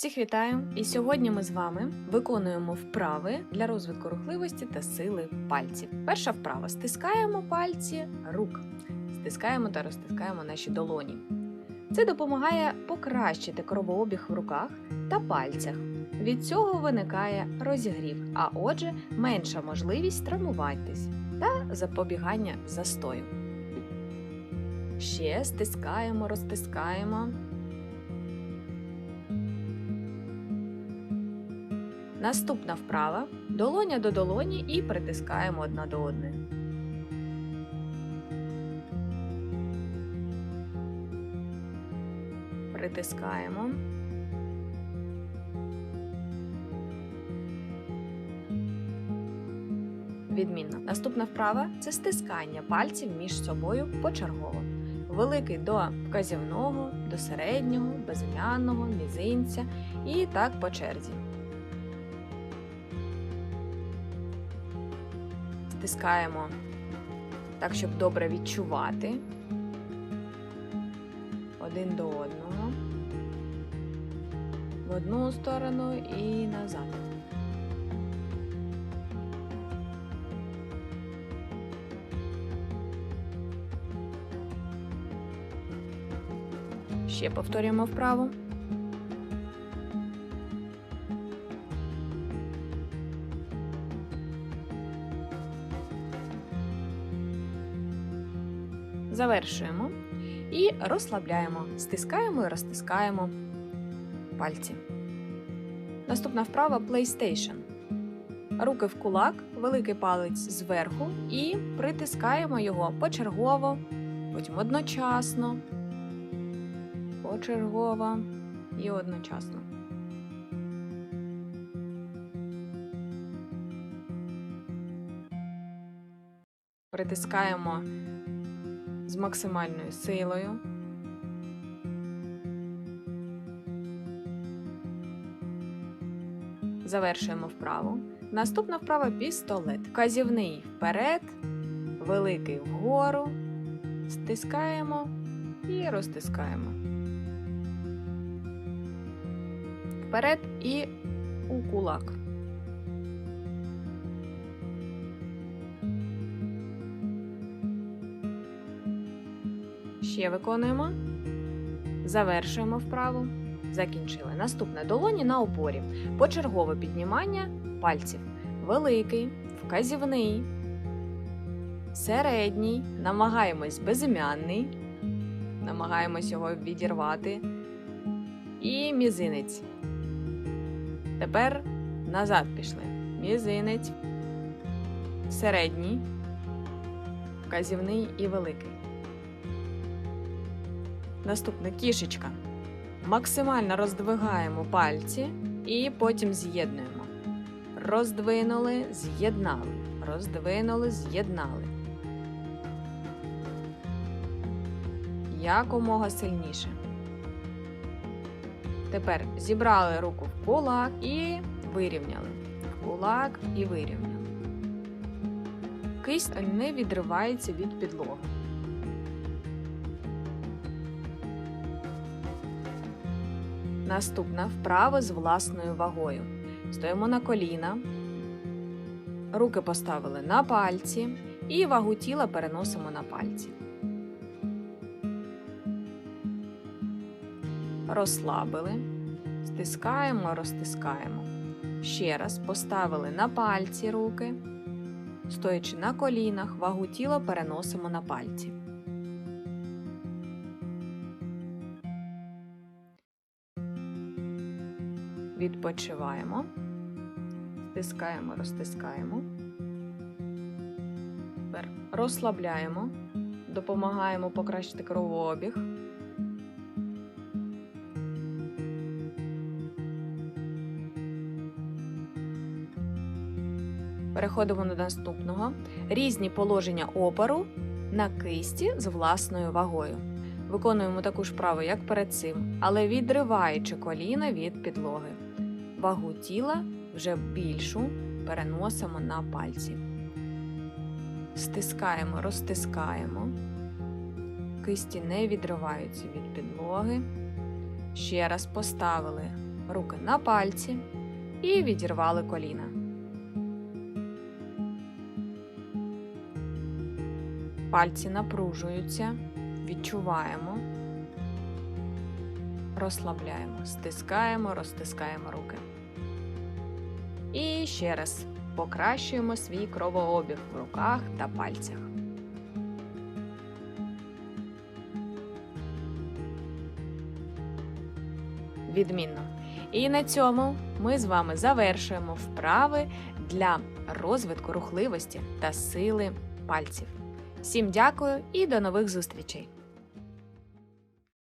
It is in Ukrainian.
Всіх вітаю! І сьогодні ми з вами виконуємо вправи для розвитку рухливості та сили пальців. Перша вправа: стискаємо пальці рук, стискаємо та розтискаємо наші долоні. Це допомагає покращити кровообіг в руках та пальцях. Від цього виникає розігрів, а отже, менша можливість травмуватись та запобігання застою. Ще стискаємо, розтискаємо. Наступна вправа долоня до долоні і притискаємо одна до одної. Притискаємо. Відмінно. Наступна вправа це стискання пальців між собою почергово. Великий до вказівного, до середнього, безім'яного, мізинця і так по черзі. Стискаємо так, щоб добре відчувати один до одного. В одну сторону і назад. Ще повторюємо вправо. Завершуємо і розслабляємо, стискаємо і розтискаємо пальці. Наступна вправа PlayStation. Руки в кулак, великий палець зверху і притискаємо його почергово, потім одночасно, почергово і одночасно. Притискаємо з максимальною силою. Завершуємо вправу. Наступна вправа пістолет. Вказівний вперед, великий вгору, стискаємо і розтискаємо. Вперед і у кулак. Ще виконуємо. Завершуємо вправу. Закінчили. Наступне долоні на опорі. Почергове піднімання пальців. Великий, вказівний, середній. Намагаємось безім'янний. Намагаємось його відірвати. І мізинець. Тепер назад пішли. Мізинець, середній, вказівний і великий. Наступна кішечка. Максимально роздвигаємо пальці і потім з'єднуємо. Роздвинули, з'єднали. Роздвинули, з'єднали. Якомога сильніше. Тепер зібрали руку в кулак і вирівняли. В кулак і вирівняли. Кисть не відривається від підлоги. Наступна вправа з власною вагою. Стоїмо на коліна, руки поставили на пальці і вагу тіла переносимо на пальці. Розслабили, стискаємо, розтискаємо. Ще раз поставили на пальці руки, стоячи на колінах, вагу тіла переносимо на пальці. Відпочиваємо, стискаємо, розтискаємо. Тепер розслабляємо, допомагаємо покращити кровообіг. Переходимо до наступного. Різні положення опору на кисті з власною вагою. Виконуємо таку ж вправу, як перед цим, але відриваючи коліна від підлоги. Вагу тіла вже більшу переносимо на пальці. Стискаємо, розтискаємо. Кисті не відриваються від підлоги. Ще раз поставили руки на пальці і відірвали коліна. Пальці напружуються, відчуваємо, розслабляємо, стискаємо, розтискаємо руки. І ще раз покращуємо свій кровообіг в руках та пальцях. Відмінно. І на цьому ми з вами завершуємо вправи для розвитку рухливості та сили пальців. Всім дякую і до нових зустрічей!